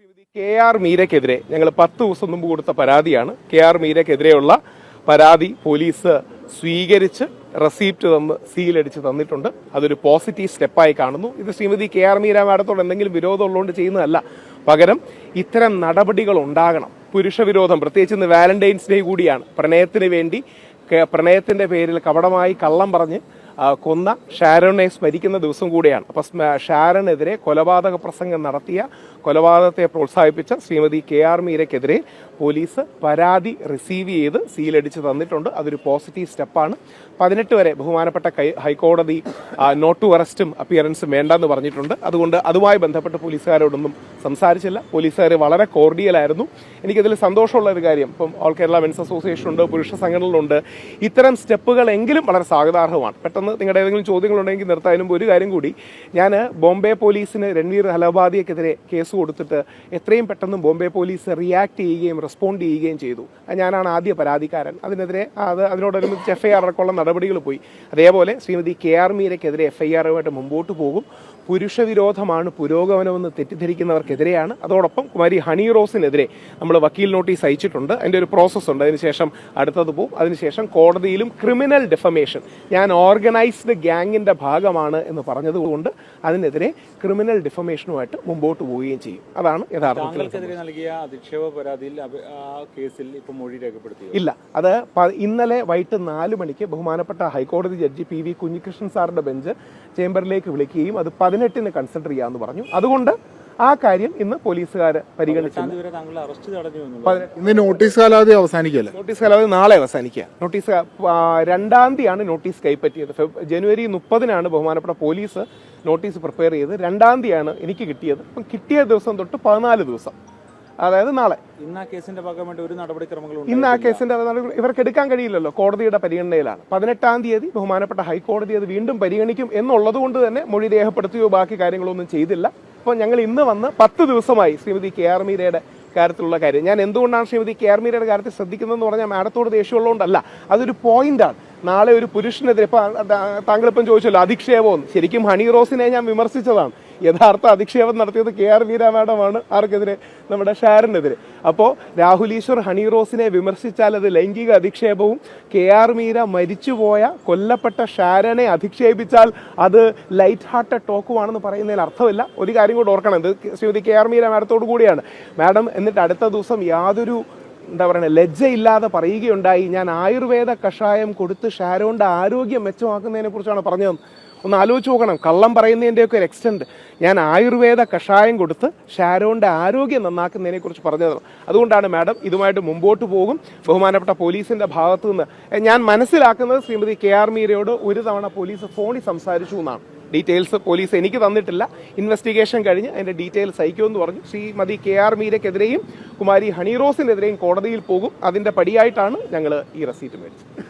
Shrimati K R മീരയ്ക്കെതിരെ ഞങ്ങൾ പത്ത് ദിവസം മുമ്പ് കൊടുത്ത പരാതിയാണ്. കെ ആർ മീരയ്ക്കെതിരെയുള്ള പരാതി പോലീസ് സ്വീകരിച്ച് റെസീപ്റ്റ് തന്ന് സീലടിച്ച് തന്നിട്ടുണ്ട്. അതൊരു പോസിറ്റീവ് സ്റ്റെപ്പായി കാണുന്നു. ഇത് ശ്രീമതി കെ ആർ മീര മാഡത്തോട് എന്തെങ്കിലും വിരോധം ഉള്ളതുകൊണ്ട് ചെയ്യുന്നതല്ല. പകരം ഇത്തരം നടപടികൾ ഉണ്ടാകണം. പുരുഷ വിരോധം പ്രത്യേകിച്ച് ഇന്ന് വാലന്റൈൻസ് ഡേ കൂടിയാണ്. പ്രണയത്തിന് വേണ്ടി പ്രണയത്തിന്റെ പേരിൽ കപടമായി കള്ളം പറഞ്ഞ് കൊന്ന ഷാരോണെ സ്മരിക്കുന്ന ദിവസം കൂടിയാണ്. അപ്പം ഷാരനെതിരെ കൊലപാതക പ്രസംഗം നടത്തിയ കൊലപാതകത്തെ പ്രോത്സാഹിപ്പിച്ച ശ്രീമതി കെ ആർ മീരയ്ക്കെതിരെ പോലീസ് പരാതി റിസീവ് ചെയ്ത് സീലടിച്ച് തന്നിട്ടുണ്ട്. അതൊരു പോസിറ്റീവ് സ്റ്റെപ്പാണ്. പതിനെട്ട് വരെ ബഹുമാനപ്പെട്ട ഹൈക്കോടതി നോട്ട് ടു അറസ്റ്റും അപ്പിയറൻസും വേണ്ടെന്ന് പറഞ്ഞിട്ടുണ്ട്. അതുകൊണ്ട് അതുമായി ബന്ധപ്പെട്ട് പോലീസുകാരോടൊന്നും സംസാരിച്ചില്ല. പോലീസുകാർ വളരെ കോർഡിയലായിരുന്നു. എനിക്കതിൽ സന്തോഷമുള്ള ഒരു കാര്യം. ഇപ്പം ഓൾ കേരള മെൻസ് അസോസിയേഷൻ ഉണ്ട് പുരുഷ സംഘടനകളുണ്ട്. ഇത്തരം സ്റ്റെപ്പുകളെങ്കിലും വളരെ സ്വാഗതാർഹമാണ്. പെട്ടെന്ന് നിങ്ങളുടെ ഏതെങ്കിലും ചോദ്യങ്ങളുണ്ടെങ്കിൽ നിർത്താനും ഒരു കാര്യം കൂടി. ഞാൻ ബോംബെ പോലീസിന് രൺവീർ ഹലബാദിയക്കെതിരെ കേസ് കൊടുത്തിട്ട് എത്രയും പെട്ടെന്ന് ബോംബെ പോലീസ് റിയാക്ട് ചെയ്യുകയും റെസ്പോണ്ട് ചെയ്യുകയും ചെയ്തു. ഞാനാണ് ആദ്യ പരാതിക്കാരൻ. അതിനെതിരെ അത് അതിനോടനുബന്ധിച്ച് എഫ് ഐ ആർ അടക്കമുള്ള നടപടികൾ പോയി. അതേപോലെ ശ്രീമതി കെ ആർ മീരയ്ക്കെതിരെ എഫ് ഐ ആറുമായിട്ട് മുമ്പോട്ട് പോകും. പുരുഷവിരോധമാണ് പുരോഗമനമെന്ന് തെറ്റിദ്ധരിക്കുന്നവർക്കെതിരെയാണ്. അതോടൊപ്പം കുമാരി ഹണി റോസിനെതിരെ നമ്മൾ വക്കീൽ നോട്ടീസ് അയച്ചിട്ടുണ്ട്. അതിന്റെ ഒരു പ്രോസസ്സ് ഉണ്ട്. അതിനുശേഷം അടുത്തത് പോവും. അതിനുശേഷം കോടതിയിലും ക്രിമിനൽ ഡെഫമേഷൻ ഞാൻ ഓർഗനൈസ്ഡ് ഗ്യാങ്ങിന്റെ ഭാഗമാണ് എന്ന് പറഞ്ഞതുകൊണ്ട് അതിനെതിരെ ക്രിമിനൽ ഡിഫമേഷനുമായിട്ട് മുമ്പോട്ട് പോവുകയും ചെയ്യും. അതാണ് യഥാർത്ഥത്തിൽ നൽകിയ അധിക്ഷേപ പരാതിയിൽ കേസിൽ ഇപ്പൊ മൊഴി രേഖപ്പെടുത്തി ഇല്ല. അത് ഇന്നലെ വൈകിട്ട് നാല് മണിക്ക് ബഹുമാനപ്പെട്ട ഹൈക്കോടതി ജഡ്ജി പി വി കുഞ്ഞികൃഷ്ണൻ സാറിന്റെ ബെഞ്ച് ചേംബറിലേക്ക് വിളിക്കുകയും അത് പതിനെട്ടിന് കൺസിഡർ ചെയ്യാമെന്ന് പറഞ്ഞു. അതുകൊണ്ട് ആ കാര്യം ഇന്ന് പോലീസുകാർ പരിഗണിച്ചു നോട്ടീസ് കാലാവധി അവസാനിക്കല്ലേ നോട്ടീസ് കാലാവധി നാളെ അവസാനിക്കുക. നോട്ടീസ് രണ്ടാം തീയതിയാണ് നോട്ടീസ് കൈപ്പറ്റിയത്. ജനുവരി മുപ്പതിനാണ് ബഹുമാനപ്പെട്ട പോലീസ് നോട്ടീസ് പ്രിപ്പയർ ചെയ്ത് രണ്ടാം തീയതിയാണ് എനിക്ക് കിട്ടിയത്. അപ്പം കിട്ടിയ ദിവസം തൊട്ട് പതിനാല് ദിവസം. അതായത് നാളെ. ഇന്ന് ആ കേസിന്റെ ഭാഗമായിട്ട് ഒരു നടപടിക്രമങ്ങളും ഇന്ന് ആ കേസിന്റെ നടപടി ഇവർക്ക് എടുക്കാൻ കഴിയില്ലല്ലോ. കോടതിയുടെ പരിഗണനയിലാണ്. പതിനെട്ടാം തീയതി ബഹുമാനപ്പെട്ട ഹൈക്കോടതി അത് വീണ്ടും പരിഗണിക്കും എന്നുള്ളത് കൊണ്ട് തന്നെ മൊഴി രേഖപ്പെടുത്തുകയോ ബാക്കി കാര്യങ്ങളൊന്നും ചെയ്തില്ല. അപ്പോൾ ഞങ്ങൾ ഇന്ന് വന്ന് പത്ത് ദിവസമായി ശ്രീമതി കെ ആർ മീരയുടെ കാര്യത്തിലുള്ള കാര്യം. ഞാൻ എന്തുകൊണ്ടാണ് ശ്രീമതി കെ ആർ മീരയുടെ കാര്യത്തിൽ ശ്രദ്ധിക്കുന്നതെന്ന് പറഞ്ഞാൽ മാഡത്തോട് ദേഷ്യമുള്ളതുകൊണ്ടല്ല. അതൊരു പോയിന്റാണ് നാളെ ഒരു പുരുഷനെതിരെ ഇപ്പം താങ്കളിപ്പം ചോദിച്ചല്ലോ അധിക്ഷേപമെന്ന് ശരിക്കും ഹണി റോസിനെ ഞാൻ വിമർശിച്ചതാണ്. യഥാർത്ഥ അധിക്ഷേപം നടത്തിയത് കെ ആർ മീര മാഡമാണ് ആർക്കെതിരെ? നമ്മുടെ ഷാരനെതിരെ. അപ്പോൾ രാഹുൽ ഈശ്വർ ഹണി റോസിനെ വിമർശിച്ചാൽ അത് ലൈംഗിക അധിക്ഷേപവും കെ ആർ മീര മരിച്ചുപോയ കൊല്ലപ്പെട്ട ഷാരനെ അധിക്ഷേപിച്ചാൽ അത് ലൈറ്റ് ഹാർട്ടഡ് ടോക്കുവാണെന്ന് പറയുന്നതിൽ അർത്ഥമില്ല. ഒരു കാര്യം കൂടെ ഓർക്കണം. ഇത് ശ്രീമതി കെ ആർ മീര മാഡത്തോടു കൂടിയാണ്. മാഡം എന്നിട്ട് അടുത്ത ദിവസം യാതൊരു എന്താ പറയുക ലജ്ജയില്ലാതെ പറയുകയുണ്ടായി. ഞാൻ ആയുർവേദ കഷായം കൊടുത്ത് ഷാരോന്റെ ആരോഗ്യം മെച്ചമാക്കുന്നതിനെ കുറിച്ചാണ് പറഞ്ഞത്. ഒന്ന് ആലോചിച്ച് നോക്കണം. കള്ളം പറയുന്നതിന്റെയൊക്കെ ഒരു എക്സ്റ്റെന്റ് ഞാൻ ആയുർവേദ കഷായം കൊടുത്ത് ഷാരോന്റെ ആരോഗ്യം നന്നാക്കുന്നതിനെ കുറിച്ച് പറഞ്ഞത്. അതുകൊണ്ടാണ് മാഡം ഇതുമായിട്ട് മുമ്പോട്ട് പോകും. ബഹുമാനപ്പെട്ട പോലീസിന്റെ ഭാഗത്തു നിന്ന് ഞാൻ മനസ്സിലാക്കുന്നത് ശ്രീമതി കെ ആർ മീരയോട് ഒരു തവണ പോലീസ് ഫോണിൽ സംസാരിച്ചു എന്നാണ്. ഡീറ്റെയിൽസ് പോലീസ് എനിക്ക് തന്നിട്ടില്ല. ഇൻവെസ്റ്റിഗേഷൻ കഴിഞ്ഞ് അതിന്റെ ഡീറ്റെയിൽസ് അയക്കുമെന്ന് പറഞ്ഞു. ശ്രീമതി കെ ആർ മീരയ്ക്കെതിരെയും കുമാരി ഹണി റോസിനെതിരെയും കോടതിയിൽ പോകും. അതിന്റെ പടിയായിട്ടാണ് ഞങ്ങൾ ഈ റെസീറ്റ് മേടിച്ചത്.